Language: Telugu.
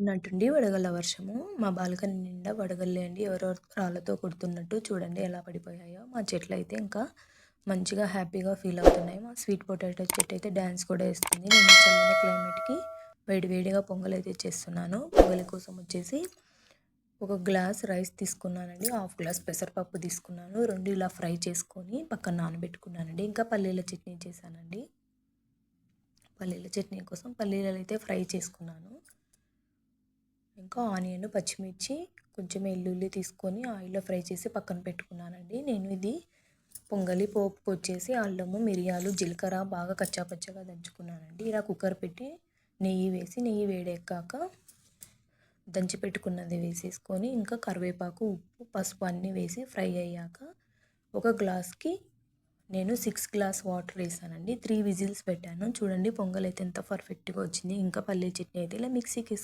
ఉన్నట్టుండి వడగళ్ళ వర్షము. మా బాల్కనీ నిండా వడగళ్ళే అండి. ఎవరెవరు రాళ్ళతో కొడుతున్నట్టు చూడండి ఎలా పడిపోయాయో. మా చెట్లు అయితే ఇంకా మంచిగా హ్యాపీగా ఫీల్ అవుతున్నాయి. మా స్వీట్ పొటాటో చెట్టు అయితే డ్యాన్స్ కూడా వేస్తుంది. నేను చల్లని క్లైమేట్కి వేడి వేడిగా పొంగల్ అయితే చేస్తున్నాను. పొంగలి కోసం వచ్చేసి ఒక గ్లాస్ రైస్ తీసుకున్నానండి. హాఫ్ గ్లాస్ పెసరపప్పు తీసుకున్నాను. రెండు ఇలా ఫ్రై చేసుకొని పక్కన నానబెట్టుకున్నానండి. ఇంకా పల్లీల చట్నీ చేశానండి. పల్లీల చట్నీ కోసం పల్లీలు అయితే ఫ్రై చేసుకున్నాను. ఇంకా ఆనియన్ పచ్చిమిర్చి కొంచెం వెల్లుల్లి తీసుకొని ఆయిల్లో ఫ్రై చేసి పక్కన పెట్టుకున్నానండి. నేను ఇది పొంగలి పోపుకు వచ్చేసి అల్లము మిరియాలు జీలకర్ర బాగా కచ్చాపచ్చగా దంచుకున్నానండి. ఇలా కుక్కర్ పెట్టి నెయ్యి వేసి నెయ్యి వేడెక్కాక దంచి పెట్టుకున్నది వేసేసుకొని ఇంకా కరివేపాకు ఉప్పు పసుపు అన్నీ వేసి ఫ్రై అయ్యాక ఒక గ్లాస్కి నేను సిక్స్ గ్లాస్ వాటర్ వేసానండి. త్రీ విజిల్స్ పెట్టాను. చూడండి పొంగల్ అయితే ఎంత పర్ఫెక్ట్గా వచ్చింది. ఇంకా పల్లీ చట్నీ అయితే ఇలా మిక్సీకి